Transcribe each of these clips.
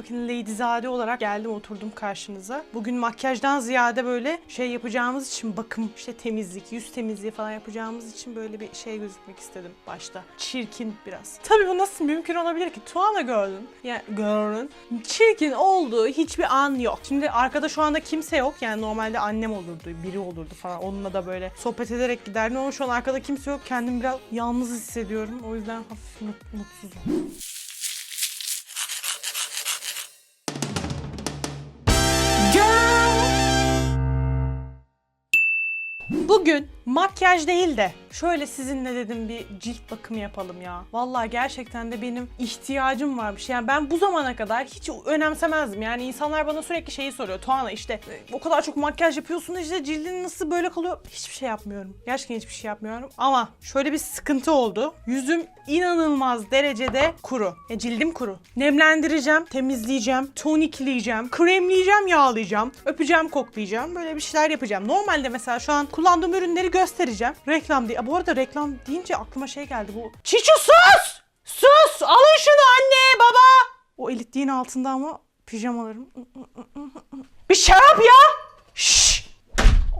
Bakın Ladyzade olarak geldim oturdum karşınıza. Bugün makyajdan ziyade böyle şey yapacağımız için bakım, işte temizlik, yüz temizliği falan yapacağımız için böyle bir şey gözükmek istedim başta. Çirkin biraz. Tabii bu nasıl mümkün olabilir ki? Tuana gördün. Yani gördün. Çirkin olduğu hiçbir an yok. Şimdi arkada şu anda kimse yok. Yani normalde annem olurdu, biri olurdu falan. Onunla da böyle sohbet ederek giderdim ama şu an arkada kimse yok. Kendimi biraz yalnız hissediyorum. O yüzden hafif mut- mutsuzum. Bugün makyaj değil de şöyle sizinle dedim bir cilt bakımı yapalım ya. Vallahi gerçekten de benim ihtiyacım varmış. Yani ben bu zamana kadar hiç önemsemezdim. Yani insanlar bana sürekli şeyi soruyor. Tuana işte e, o kadar çok makyaj yapıyorsun da işte cildin nasıl böyle kalıyor? Hiçbir şey yapmıyorum. Gerçekten hiçbir şey yapmıyorum. Ama şöyle bir sıkıntı oldu. Yüzüm inanılmaz derecede kuru. Ya cildim kuru. Nemlendireceğim, temizleyeceğim, tonikleyeceğim, kremleyeceğim, yağlayacağım, öpeceğim, koklayacağım. Böyle bir şeyler yapacağım. Normalde mesela şu an kullandığım ürünleri göstereceğim. Reklam. Aa, Bu arada reklam deyince aklıma şey geldi bu. Çiçu sus! Sus! Alın şunu anne, baba! O elitliğin altında ama pijamalarım. Bir şarap ya! Şşş!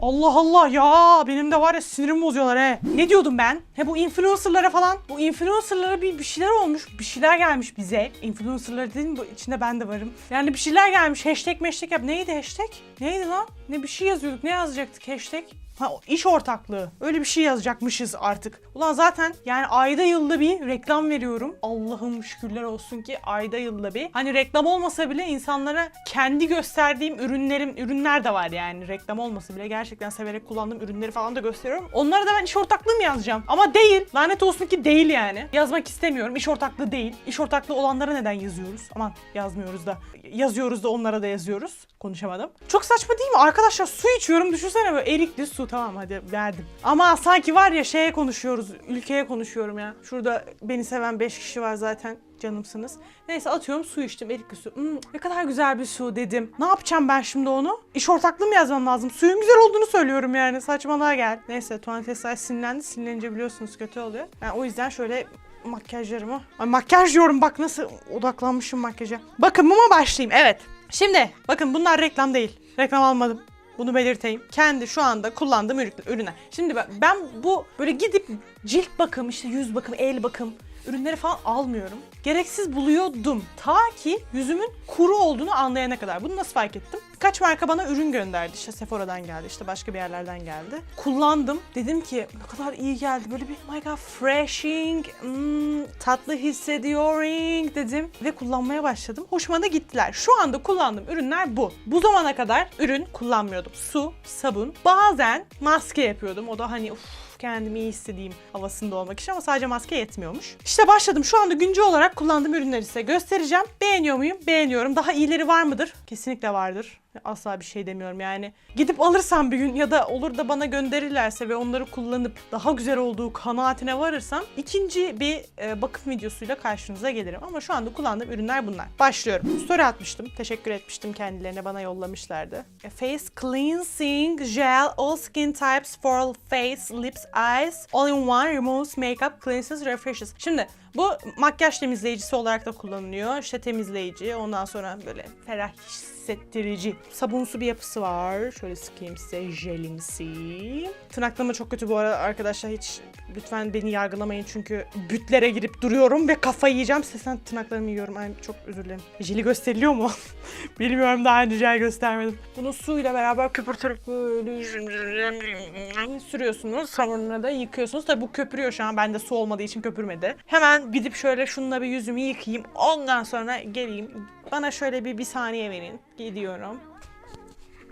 Allah Allah ya benim de var ya sinirimi bozuyorlar he. Ne diyordum ben? He bu influencerlara falan. Bu influencerlara bir, bir şeyler olmuş. Bir şeyler gelmiş bize. Influencerlar dedim bu içinde ben de varım. Yani bir şeyler gelmiş. Hashtag meştek yap. Neydi hashtag? Neydi lan? Ne bir şey yazıyorduk. Ne yazacaktık hashtag? Ha iş ortaklığı. Öyle bir şey yazacakmışız artık. Ulan zaten yani ayda yılda bir reklam veriyorum. Allah'ım şükürler olsun ki ayda yılda bir. Hani reklam olmasa bile insanlara kendi gösterdiğim ürünlerim, ürünler de var yani. Reklam olmasa bile gerçekten severek kullandığım ürünleri falan da gösteriyorum. Onlara da ben iş ortaklığı mı yazacağım? Ama değil. Lanet olsun ki değil yani. Yazmak istemiyorum. İş ortaklığı değil. İş ortaklığı olanlara neden yazıyoruz? Aman yazmıyoruz da. Yazıyoruz da onlara da yazıyoruz. Konuşamadım. Çok saçma değil mi? Arkadaşlar su içiyorum. Düşünsene böyle erikli su. Tamam hadi verdim. Ama sanki var ya şeye konuşuyoruz. Ülkeye konuşuyorum ya. Şurada beni seven 5 kişi var zaten canımsınız. Neyse atıyorum su içtim erikli su. Hmm, ne kadar güzel bir su dedim. Ne yapacağım ben şimdi onu? İş ortaklığı mı yazmam lazım? Suyun güzel olduğunu söylüyorum yani. Saçmalığa gel. Neyse tuvalet esas sinirlendi. Sinirlenince biliyorsunuz kötü oluyor. Yani o yüzden şöyle makyajlarımı... Ay makyaj diyorum bak nasıl odaklanmışım makyaja. Bakımıma başlayayım evet. Şimdi bakın bunlar reklam değil. Reklam almadım. Bunu belirteyim. Kendi şu anda kullandığım ürün- ürüne. Şimdi ben bu böyle gidip cilt bakım, işte yüz bakım, el bakım ürünleri falan almıyorum. Gereksiz buluyordum. Ta ki yüzümün kuru olduğunu anlayana kadar. Bunu nasıl fark ettim? Birkaç marka bana ürün gönderdi. İşte Sephora'dan geldi, işte başka bir yerlerden geldi. Kullandım. Dedim ki ne kadar iyi geldi. Böyle bir oh my god freshing, hmm, tatlı hissediyorum dedim. Ve kullanmaya başladım. Hoşuma da gittiler. Şu anda kullandığım ürünler bu. Bu zamana kadar ürün kullanmıyordum. Su, sabun, bazen maske yapıyordum. O da hani uf, kendimi iyi istediğim havasında olmak için ama sadece maske yetmiyormuş. İşte başladım. Şu anda güncel olarak kullandığım ürünleri size göstereceğim. Beğeniyor muyum? Beğeniyorum. Daha iyileri var mıdır? Kesinlikle vardır. Asla bir şey demiyorum yani. Gidip alırsam bir gün ya da olur da bana gönderirlerse ve onları kullanıp daha güzel olduğu kanaatine varırsam ikinci bir e, bakım videosuyla karşınıza gelirim. Ama şu anda kullandığım ürünler bunlar. Başlıyorum. Story atmıştım. Teşekkür etmiştim kendilerine bana yollamışlardı. A Face Cleansing Gel All Skin Types for Face, Lips, Eyes All in One Removes Makeup, Cleanses, Refreshes. Şimdi bu makyaj temizleyicisi olarak da kullanılıyor. İşte temizleyici, ondan sonra böyle ferah hissettirici. Sabunsu bir yapısı var. Şöyle sıkayım size jelimsi. Tırnaklama çok kötü bu arada arkadaşlar. Hiç lütfen beni yargılamayın çünkü bütlere girip duruyorum ve kafayı yiyeceğim. Sesten tırnaklarımı yiyorum. Ay, çok özür dilerim. Jeli gösteriliyor mu? Bilmiyorum daha önce jel göstermedim. Bunu suyla beraber köpürtürüp böyle sürüyorsunuz. Sabunla da yıkıyorsunuz. Tabi bu köpürüyor şu an. Bende su olmadığı için köpürmedi. Hemen gidip şöyle şununla bir yüzümü yıkayayım. Ondan sonra geleyim. Bana şöyle bir bir saniye verin. Gidiyorum.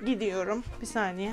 Gidiyorum. Bir saniye.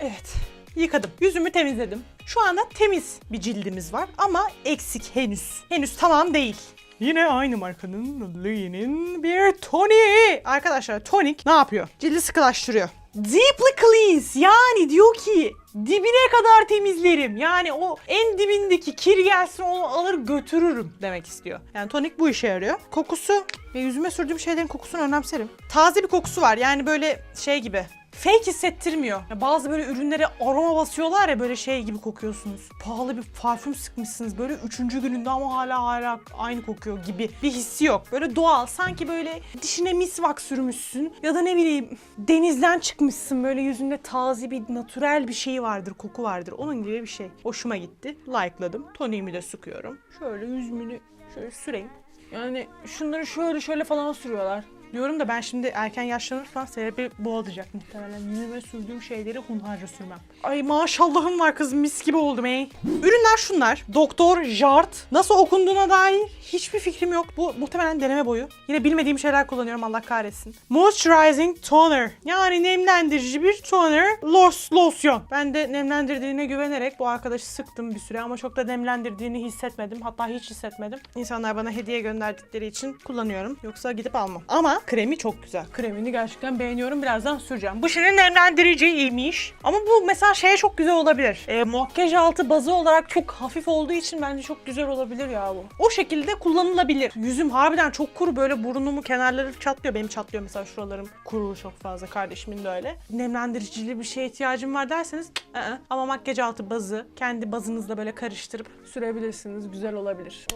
Evet. Yıkadım. Yüzümü temizledim. Şu anda temiz bir cildimiz var ama eksik henüz. Henüz tamam değil. Yine aynı markanın Lee'nin bir toniği. Arkadaşlar tonik ne yapıyor? Cildi sıkılaştırıyor. Deeply cleanse yani diyor ki dibine kadar temizlerim. Yani o en dibindeki kir gelsin onu alır götürürüm demek istiyor. Yani tonik bu işe yarıyor. Kokusu ve yüzüme sürdüğüm şeylerin kokusunu önemserim. Taze bir kokusu var yani böyle şey gibi fake hissettirmiyor. Ya bazı böyle ürünlere aroma basıyorlar ya böyle şey gibi kokuyorsunuz. Pahalı bir parfüm sıkmışsınız böyle üçüncü gününde ama hala hala aynı kokuyor gibi bir hissi yok. Böyle doğal sanki böyle dişine misvak sürmüşsün ya da ne bileyim denizden çıkmışsın böyle yüzünde taze bir natürel bir şey vardır koku vardır onun gibi bir şey. Hoşuma gitti. Like'ladım. Toniğimi de sıkıyorum. Şöyle yüzümünü şöyle süreyim. Yani şunları şöyle şöyle falan sürüyorlar. Diyorum da ben şimdi erken yaşlanırsam sebebi bu olacak muhtemelen. Yüzüme sürdüğüm şeyleri hunharca sürmem. Ay maşallahım var kız mis gibi oldum ey. Ürünler şunlar. Doktor Jart. Nasıl okunduğuna dair hiçbir fikrim yok. Bu muhtemelen deneme boyu. Yine bilmediğim şeyler kullanıyorum Allah kahretsin. Moisturizing Toner. Yani nemlendirici bir toner. Los, losyon. Ben de nemlendirdiğine güvenerek bu arkadaşı sıktım bir süre ama çok da nemlendirdiğini hissetmedim. Hatta hiç hissetmedim. İnsanlar bana hediye gönderdikleri için kullanıyorum. Yoksa gidip almam. Ama kremi çok güzel. Kremini gerçekten beğeniyorum. Birazdan süreceğim. Bu şimdi nemlendiriciymiş. Ama bu mesela şeye çok güzel olabilir. E, makyaj altı bazı olarak çok hafif olduğu için bence çok güzel olabilir ya bu. O şekilde kullanılabilir. Yüzüm harbiden çok kuru böyle burnumu kenarları çatlıyor. Benim çatlıyor mesela şuralarım kuru çok fazla. Kardeşimin de öyle. Nemlendiricili bir şeye ihtiyacım var derseniz ı-ı. ama makyaj altı bazı kendi bazınızla böyle karıştırıp sürebilirsiniz. Güzel olabilir.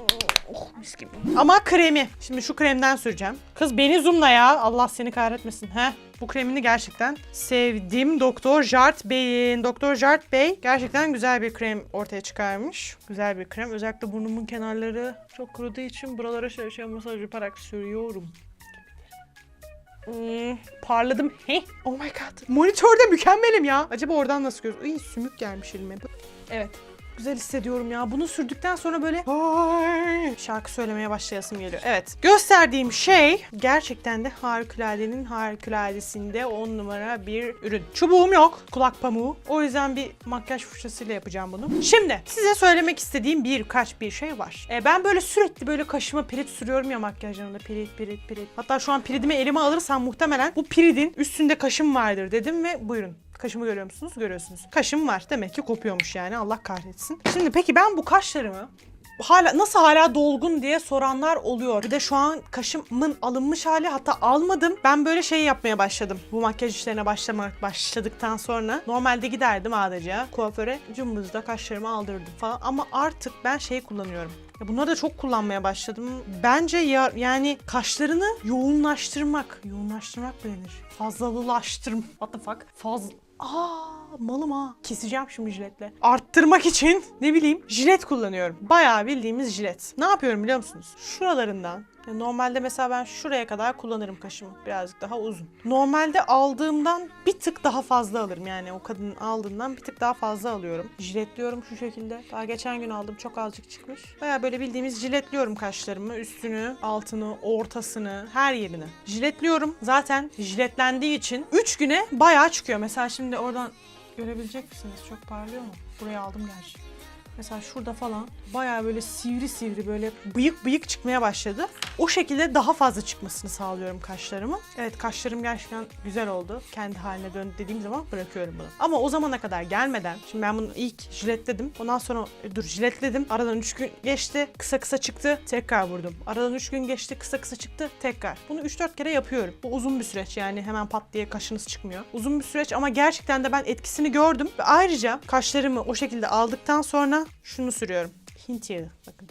Oh mis gibi. Ama kremi. Şimdi şu kremden süreceğim. Kız beni zoomla ya. Allah seni kahretmesin. Heh. Bu kremini gerçekten sevdim. Doktor Jart Bey'in. Doktor Jart Bey gerçekten güzel bir krem ortaya çıkarmış. Güzel bir krem. Özellikle burnumun kenarları çok kuruduğu için buralara şöyle şey masaj yaparak sürüyorum. Hmm, parladım. Heh. Oh my god. Monitörde mükemmelim ya. Acaba oradan nasıl göz? Iy, sümük gelmiş elime. Evet. Güzel hissediyorum ya. Bunu sürdükten sonra böyle şarkı söylemeye başlayasım geliyor. Evet. Gösterdiğim şey gerçekten de harikuladenin harikuladesinde 10 numara bir ürün. Çubuğum yok. Kulak pamuğu. O yüzden bir makyaj fırçasıyla yapacağım bunu. Şimdi size söylemek istediğim birkaç bir şey var. E, ben böyle sürekli böyle kaşıma pirit sürüyorum ya makyajlarımda. Pirit, pirit, pirit. Hatta şu an piridimi elime alırsam muhtemelen bu piridin üstünde kaşım vardır dedim ve buyurun. Kaşımı görüyor musunuz? Görüyorsunuz. Kaşım var. Demek ki kopuyormuş yani. Allah kahretsin. Şimdi peki ben bu kaşlarımı hala nasıl hala dolgun diye soranlar oluyor. Bir de şu an kaşımın alınmış hali hatta almadım. Ben böyle şey yapmaya başladım. Bu makyaj işlerine başlamak başladıktan sonra normalde giderdim adacığa kuaföre cımbızda kaşlarımı aldırdım falan ama artık ben şey kullanıyorum. Ya bunları da çok kullanmaya başladım. Bence ya yani kaşlarını yoğunlaştırmak. Yoğunlaştırmak mı denir? Fazlalılaştırma. What the fuck? Faz... Aa malım ha. Keseceğim şimdi jiletle. Arttırmak için ne bileyim jilet kullanıyorum. Bayağı bildiğimiz jilet. Ne yapıyorum biliyor musunuz? Şuralarından Normalde mesela ben şuraya kadar kullanırım kaşımı. Birazcık daha uzun. Normalde aldığımdan bir tık daha fazla alırım. Yani o kadının aldığından bir tık daha fazla alıyorum. Jiletliyorum şu şekilde. Daha geçen gün aldım. Çok azıcık çıkmış. Baya böyle bildiğimiz jiletliyorum kaşlarımı. Üstünü, altını, ortasını, her yerini. Jiletliyorum. Zaten jiletlendiği için 3 güne bayağı çıkıyor. Mesela şimdi oradan görebilecek misiniz? Çok parlıyor mu? Buraya aldım gerçi. Mesela şurada falan bayağı böyle sivri sivri böyle bıyık bıyık çıkmaya başladı. O şekilde daha fazla çıkmasını sağlıyorum kaşlarımın. Evet kaşlarım gerçekten güzel oldu. Kendi haline döndü dediğim zaman bırakıyorum bunu. Ama o zamana kadar gelmeden, şimdi ben bunu ilk jiletledim. Ondan sonra e, dur jiletledim. Aradan 3 gün geçti. Kısa kısa çıktı. Tekrar vurdum. Aradan 3 gün geçti. Kısa kısa çıktı. Tekrar. Bunu 3-4 kere yapıyorum. Bu uzun bir süreç yani hemen pat diye kaşınız çıkmıyor. Uzun bir süreç ama gerçekten de ben etkisini gördüm. Ve ayrıca kaşlarımı o şekilde aldıktan sonra şunu sürüyorum. Hint yağı. Bakın.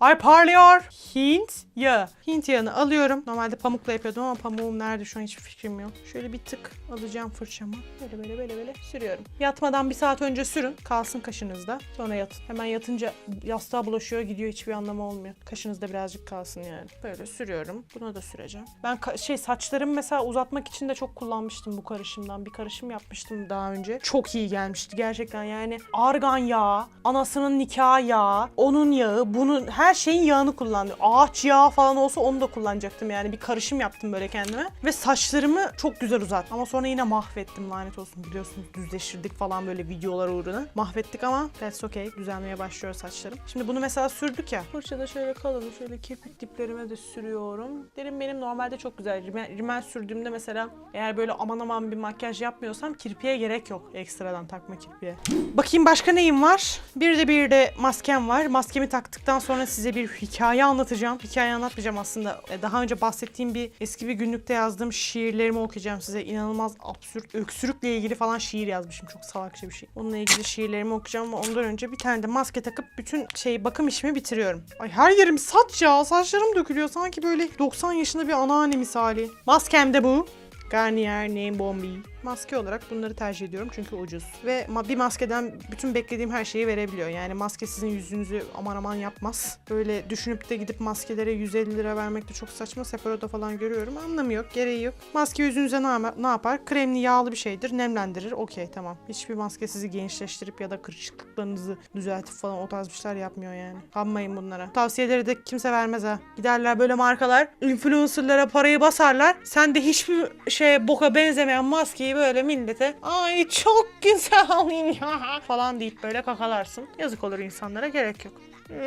Ay parlıyor. Hint yağı. Hint yağını alıyorum. Normalde pamukla yapıyordum ama pamuğum nerede şu an hiçbir fikrim yok. Şöyle bir tık alacağım fırçamı. Böyle böyle böyle böyle sürüyorum. Yatmadan bir saat önce sürün. Kalsın kaşınızda. Sonra yatın. Hemen yatınca yastığa bulaşıyor gidiyor. Hiçbir anlamı olmuyor. Kaşınızda birazcık kalsın yani. Böyle sürüyorum. Bunu da süreceğim. Ben şey saçlarımı mesela uzatmak için de çok kullanmıştım bu karışımdan. Bir karışım yapmıştım daha önce. Çok iyi gelmişti gerçekten yani. Argan yağı, anasının nikah yağı, onun yağı, bunun her şeyin yağını kullandım. Ağaç yağı falan olsa onu da kullanacaktım yani. Bir karışım yaptım böyle kendime. Ve saçlarımı çok güzel uzattım. Ama sonra yine mahvettim lanet olsun biliyorsunuz. Düzleştirdik falan böyle videolar uğruna. Mahvettik ama that's okay. Düzelmeye başlıyor saçlarım. Şimdi bunu mesela sürdük ya. Fırçada şöyle kalın. Şöyle kirpik diplerime de sürüyorum. Derim benim normalde çok güzel. Rimel, rimel sürdüğümde mesela eğer böyle aman aman bir makyaj yapmıyorsam kirpiğe gerek yok. Ekstradan takma kirpiğe. Bakayım başka neyim var? Bir de bir de maskem var. Maskemi taktıktan sonra size bir hikaye anlatacağım. Hikaye anlatmayacağım aslında. E, Daha önce bahsettiğim bir eski bir günlükte yazdığım şiirlerimi okuyacağım size. İnanılmaz absürt, öksürükle ilgili falan şiir yazmışım. Çok salakça bir şey. Onunla ilgili şiirlerimi okuyacağım ama ondan önce bir tane de maske takıp bütün şey bakım işimi bitiriyorum. Ay her yerim saç ya. Saçlarım dökülüyor. Sanki böyle 90 yaşında bir anneanne misali. Maskem de bu. Garnier Name Bombi. Maske olarak bunları tercih ediyorum çünkü ucuz. Ve bir maskeden bütün beklediğim her şeyi verebiliyor. Yani maske sizin yüzünüzü aman aman yapmaz. Böyle düşünüp de gidip maskelere 150 lira vermek de çok saçma. Sephora'da falan görüyorum. Anlamı yok, gereği yok. Maske yüzünüze ne yapar? Kremli, yağlı bir şeydir. Nemlendirir. Okey tamam. Hiçbir maske sizi gençleştirip ya da kırışıklıklarınızı düzeltip falan o tarz bir şeyler yapmıyor yani. Kanmayın bunlara. Tavsiyeleri de kimse vermez ha. Giderler böyle markalar influencerlara parayı basarlar. Sen de hiçbir şeye boka benzemeyen maskeyi böyle millete ay çok güzel ya falan deyip böyle kakalarsın. Yazık olur insanlara gerek yok.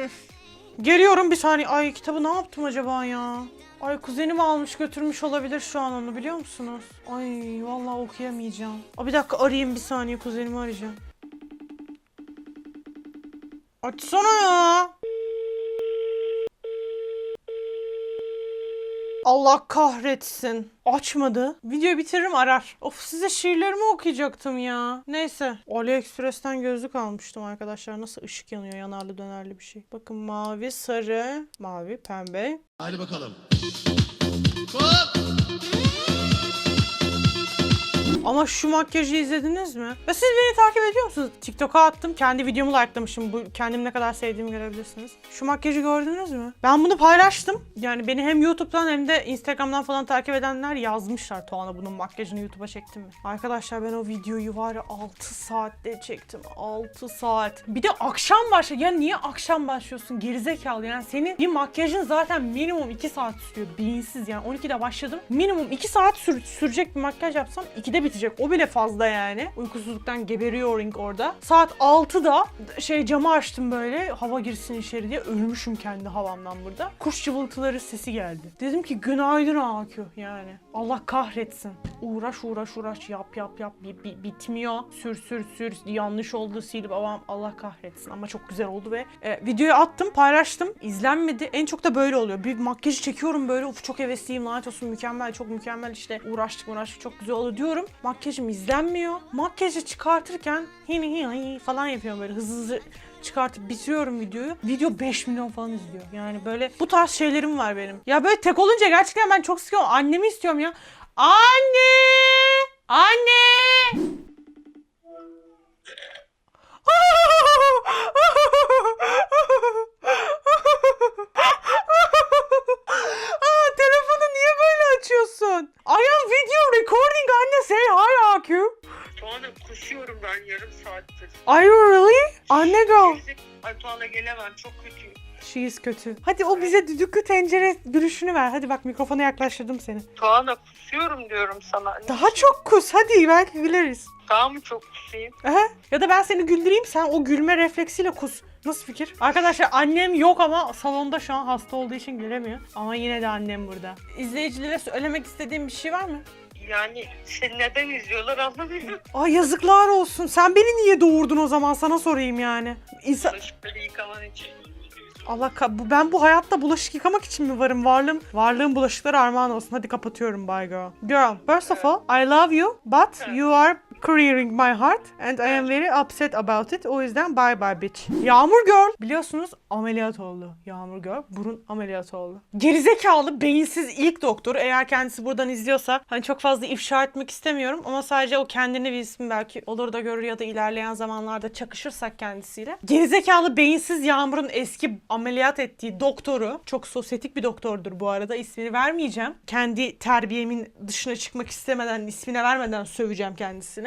Üf. Geliyorum bir saniye. Ay kitabı ne yaptım acaba ya? Ay kuzenim almış götürmüş olabilir şu an onu biliyor musunuz? Ay vallahi okuyamayacağım. Aa, bir dakika arayayım bir saniye kuzenimi arayacağım. Açsana ya. Allah kahretsin. Açmadı. Videoyu bitiririm arar. Of size şiirlerimi okuyacaktım ya. Neyse. AliExpress'ten gözlük almıştım arkadaşlar. Nasıl ışık yanıyor yanarlı dönerli bir şey. Bakın mavi, sarı, mavi, pembe. Hadi bakalım. Hop! Ama şu makyajı izlediniz mi? Ve siz beni takip ediyor musunuz? TikTok'a attım. Kendi videomu likelamışım. Bu kendim ne kadar sevdiğimi görebilirsiniz. Şu makyajı gördünüz mü? Ben bunu paylaştım. Yani beni hem YouTube'dan hem de Instagram'dan falan takip edenler yazmışlar. Tuana bunun makyajını YouTube'a çektim mi? Arkadaşlar ben o videoyu var ya 6 saatte çektim. 6 saat. Bir de akşam başladı. Ya niye akşam başlıyorsun? Gerizekalı yani senin bir makyajın zaten minimum 2 saat sürüyor. Beyinsiz yani 12'de başladım. Minimum 2 saat sür- sürecek bir makyaj yapsam 2'de bitecek. O bile fazla yani. Uykusuzluktan geberiyorum orada. Saat 6'da şey camı açtım böyle hava girsin içeri diye ölmüşüm kendi havamdan burada. Kuş cıvıltıları sesi geldi. Dedim ki günaydın AQ yani. Allah kahretsin. Uğraş uğraş uğraş yap yap yap Bi- bi- bitmiyor. Sür sür sür yanlış oldu silip avam Allah kahretsin ama çok güzel oldu ve e, videoyu attım paylaştım izlenmedi. En çok da böyle oluyor. Bir makyajı çekiyorum böyle of çok hevesliyim lanet olsun mükemmel çok mükemmel işte uğraştık uğraştık çok güzel oldu diyorum. Makyajım izlenmiyor. Makyajı çıkartırken hini hini hi falan yapıyorum böyle hızlı hızlı çıkartıp bitiriyorum videoyu. Video 5 milyon falan izliyor. Yani böyle bu tarz şeylerim var benim. Ya böyle tek olunca gerçekten ben çok sıkıyorum. Annemi istiyorum ya. Anne! Anne! Aa, telefonu niye böyle açıyorsun? I am video recording anne say hi AQ. Tuana kusuyorum ben yarım saattir. Are you really? Anne go. Ay Tuana gelemem çok kötüyüm. She is kötü. Hadi o bize düdüklü tencere gülüşünü ver. Hadi bak mikrofona yaklaştırdım seni. Tuana kusuyorum diyorum sana. Daha çok kus hadi belki güleriz. Daha mı çok kusayım? Aha. Ya da ben seni güldüreyim sen o gülme refleksiyle kus. Nasıl fikir? Arkadaşlar annem yok ama salonda şu an hasta olduğu için gelemiyor. Ama yine de annem burada. İzleyicilere söylemek istediğim bir şey var mı? Yani seni neden izliyorlar anlamıyorum. Ay yazıklar olsun. Sen beni niye doğurdun o zaman sana sorayım yani. İnsan... Bulaşıkları yıkaman için. Allah ka- bu ben bu hayatta bulaşık yıkamak için mi varım? Varlığım varlığım bulaşıklara armağan olsun. Hadi kapatıyorum bye girl. Girl, first of all, I love you but you are clearing my heart and I am very upset about it. O yüzden bye bye bitch. Yağmur Girl biliyorsunuz ameliyat oldu. Yağmur Girl burun ameliyatı oldu. Gerizekalı, beyinsiz ilk doktor. Eğer kendisi buradan izliyorsa hani çok fazla ifşa etmek istemiyorum ama sadece o kendini bilsin belki olur da görür ya da ilerleyen zamanlarda çakışırsak kendisiyle. Gerizekalı, beyinsiz Yağmur'un eski ameliyat ettiği doktoru çok sosyetik bir doktordur bu arada ismini vermeyeceğim. Kendi terbiyemin dışına çıkmak istemeden ismine vermeden söveceğim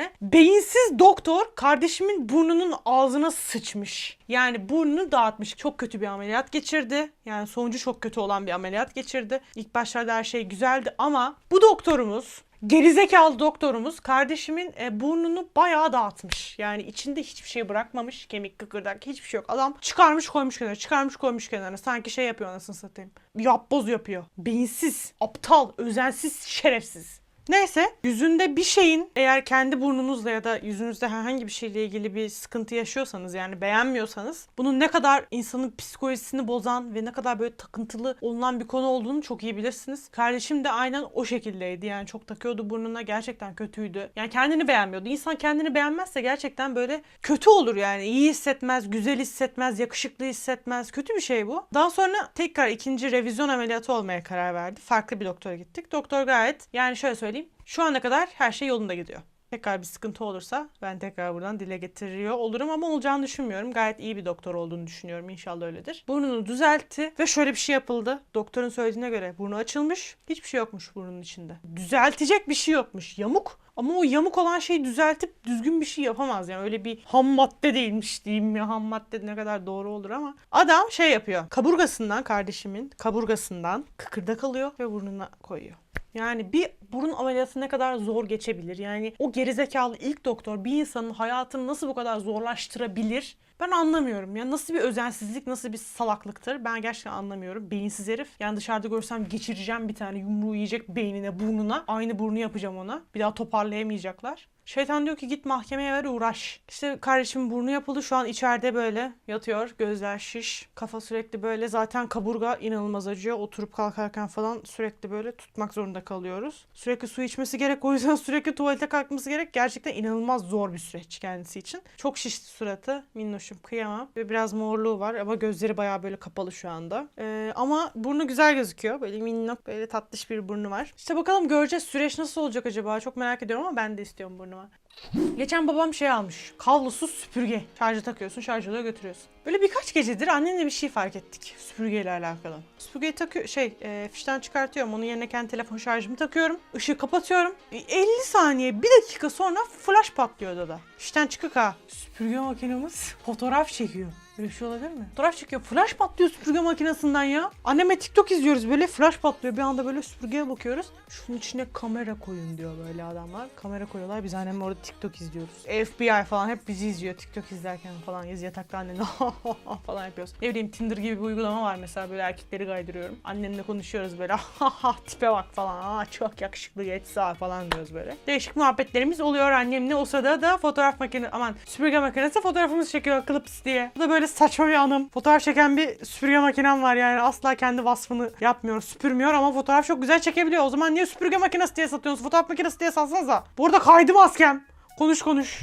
kendisine. Beyinsiz doktor kardeşimin burnunun ağzına sıçmış. Yani burnunu dağıtmış. Çok kötü bir ameliyat geçirdi. Yani sonucu çok kötü olan bir ameliyat geçirdi. İlk başlarda her şey güzeldi ama bu doktorumuz Gerizekalı doktorumuz kardeşimin e, burnunu bayağı dağıtmış. Yani içinde hiçbir şey bırakmamış. Kemik, kıkırdak hiçbir şey yok. Adam çıkarmış koymuş kenara, çıkarmış koymuş kenara. Sanki şey yapıyor anasını satayım. Yapboz yapıyor. Beyinsiz, aptal, özensiz, şerefsiz. Neyse yüzünde bir şeyin eğer kendi burnunuzla ya da yüzünüzde herhangi bir şeyle ilgili bir sıkıntı yaşıyorsanız yani beğenmiyorsanız bunun ne kadar insanın psikolojisini bozan ve ne kadar böyle takıntılı olunan bir konu olduğunu çok iyi bilirsiniz. Kardeşim de aynen o şekildeydi yani çok takıyordu burnuna gerçekten kötüydü. Yani kendini beğenmiyordu. İnsan kendini beğenmezse gerçekten böyle kötü olur yani iyi hissetmez, güzel hissetmez, yakışıklı hissetmez. Kötü bir şey bu. Daha sonra tekrar ikinci revizyon ameliyatı olmaya karar verdi. Farklı bir doktora gittik. Doktor gayet yani şöyle söyleyeyim. Şu ana kadar her şey yolunda gidiyor. Tekrar bir sıkıntı olursa ben tekrar buradan dile getiriyor olurum ama olacağını düşünmüyorum. Gayet iyi bir doktor olduğunu düşünüyorum. İnşallah öyledir. Burnunu düzeltti ve şöyle bir şey yapıldı. Doktorun söylediğine göre burnu açılmış. Hiçbir şey yokmuş burnun içinde. Düzeltecek bir şey yokmuş. Yamuk ama o yamuk olan şeyi düzeltip düzgün bir şey yapamaz. Yani öyle bir ham madde değilmiş diyeyim ya. Ham madde ne kadar doğru olur ama. Adam şey yapıyor. Kaburgasından kardeşimin kaburgasından kıkırdak alıyor ve burnuna koyuyor. Yani bir burun ameliyatı ne kadar zor geçebilir? Yani o gerizekalı ilk doktor bir insanın hayatını nasıl bu kadar zorlaştırabilir? Ben anlamıyorum ya. Nasıl bir özensizlik, nasıl bir salaklıktır? Ben gerçekten anlamıyorum. Beyinsiz herif. Yani dışarıda görsem geçireceğim bir tane yumruğu yiyecek beynine, burnuna. Aynı burnu yapacağım ona. Bir daha toparlayamayacaklar. Şeytan diyor ki git mahkemeye ver uğraş. İşte kardeşimin burnu yapıldı şu an içeride böyle yatıyor. Gözler şiş. Kafa sürekli böyle zaten kaburga inanılmaz acıyor. Oturup kalkarken falan sürekli böyle tutmak zorunda kalıyoruz. Sürekli su içmesi gerek o yüzden sürekli tuvalete kalkması gerek. Gerçekten inanılmaz zor bir süreç kendisi için. Çok şişti suratı. Minnoşum kıyamam. Ve biraz morluğu var ama gözleri bayağı böyle kapalı şu anda. Ee, ama burnu güzel gözüküyor. Böyle minnok böyle tatlış bir burnu var. İşte bakalım göreceğiz süreç nasıl olacak acaba. Çok merak ediyorum ama ben de istiyorum burnumu. Geçen babam şey almış. Kablosuz süpürge. Şarja takıyorsun, şarj oluyor götürüyorsun. Böyle birkaç gecedir annemle bir şey fark ettik süpürgeyle alakalı. Süpürgeyi takıyor, şey e, fişten çıkartıyorum. Onun yerine kendi telefon şarjımı takıyorum. Işığı kapatıyorum. E, 50 saniye, bir dakika sonra flash patlıyor odada. Fişten çıkık ha. Süpürge makinemiz fotoğraf çekiyor. Böyle bir şey olabilir mi? Fotoğraf çekiyor. Flash patlıyor süpürge makinesinden ya. Anneme TikTok izliyoruz böyle flash patlıyor. Bir anda böyle süpürgeye bakıyoruz. Şunun içine kamera koyun diyor böyle adamlar. Kamera koyuyorlar. Biz annemle orada TikTok izliyoruz. FBI falan hep bizi izliyor TikTok izlerken falan. Biz yatakta annemle falan yapıyoruz. Ne bileyim Tinder gibi bir uygulama var mesela böyle erkekleri kaydırıyorum. Annemle konuşuyoruz böyle tipe bak falan. Aa çok yakışıklı geç sağ falan diyoruz böyle. Değişik muhabbetlerimiz oluyor annemle. O sırada da fotoğraf makinesi aman süpürge makinesi fotoğrafımızı çekiyor klips diye. Bu da böyle saçma bir anım. Fotoğraf çeken bir süpürge makinem var yani asla kendi vasfını yapmıyor, süpürmüyor ama fotoğraf çok güzel çekebiliyor. O zaman niye süpürge makinesi diye satıyorsunuz? Fotoğraf makinesi diye satsanıza. Burada kaydı maskem. Konuş konuş.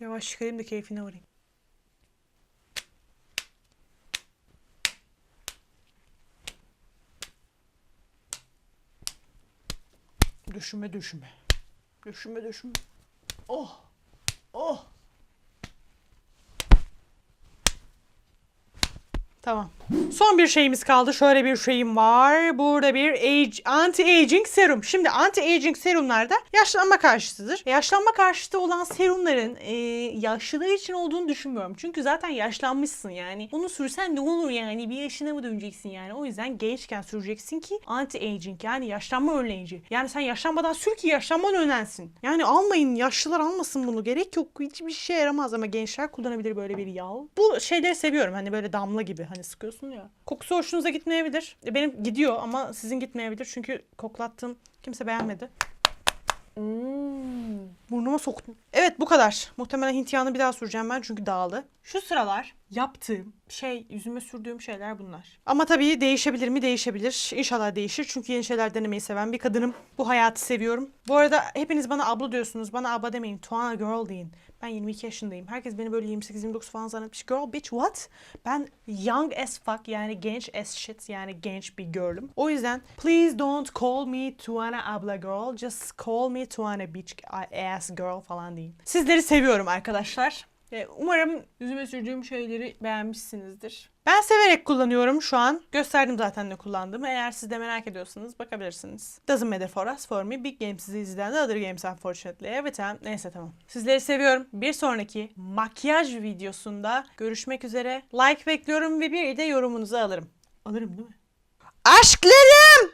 Yavaş çıkarayım da keyfine varayım. Düşünme düşünme. Düşünme düşünme. Oh. Oh. Tamam. Son bir şeyimiz kaldı. Şöyle bir şeyim var. Burada bir age, anti-aging serum. Şimdi anti-aging serumlarda yaşlanma karşıtıdır. Yaşlanma karşıtı olan serumların e, yaşlılar için olduğunu düşünmüyorum. Çünkü zaten yaşlanmışsın yani. Onu sürsen ne olur yani? Bir yaşına mı döneceksin yani? O yüzden gençken süreceksin ki anti-aging yani yaşlanma önleyici. Yani sen yaşlanmadan sür ki yaşlanman önlensin. Yani almayın yaşlılar almasın bunu. Gerek yok. Hiçbir şey yaramaz ama gençler kullanabilir böyle bir yağ. Bu şeyleri seviyorum. Hani böyle damla gibi hani sıkıyorsun ya. Kokusu hoşunuza gitmeyebilir. E, Benim gidiyor ama sizin gitmeyebilir. Çünkü koklattım. Kimse beğenmedi. Hmm, burnuma soktum. Evet bu kadar. Muhtemelen Hint yağını bir daha süreceğim ben çünkü dağılı. Şu sıralar yaptığım şey, yüzüme sürdüğüm şeyler bunlar. Ama tabii değişebilir mi? Değişebilir. İnşallah değişir. Çünkü yeni şeyler denemeyi seven bir kadınım. Bu hayatı seviyorum. Bu arada hepiniz bana abla diyorsunuz. Bana abla demeyin. Tuana girl deyin. Ben 22 yaşındayım. Herkes beni böyle 28-29 falan zannetmiş. Girl bitch what? Ben young as fuck yani genç as shit yani genç bir girl'üm. O yüzden please don't call me Tuana abla girl. Just call me Tuana bitch ass girl falan deyin. Sizleri seviyorum arkadaşlar. E, Umarım yüzüme sürdüğüm şeyleri beğenmişsinizdir. Ben severek kullanıyorum şu an. Gösterdim zaten ne kullandığımı. Eğer siz de merak ediyorsanız bakabilirsiniz. Doesn't matter for us, for me. Big Games izleyen de Other Games unfortunately. Evet tamam. Neyse tamam. Sizleri seviyorum. Bir sonraki makyaj videosunda görüşmek üzere. Like bekliyorum ve bir de yorumunuzu alırım. Alırım değil mi? Aşklarım!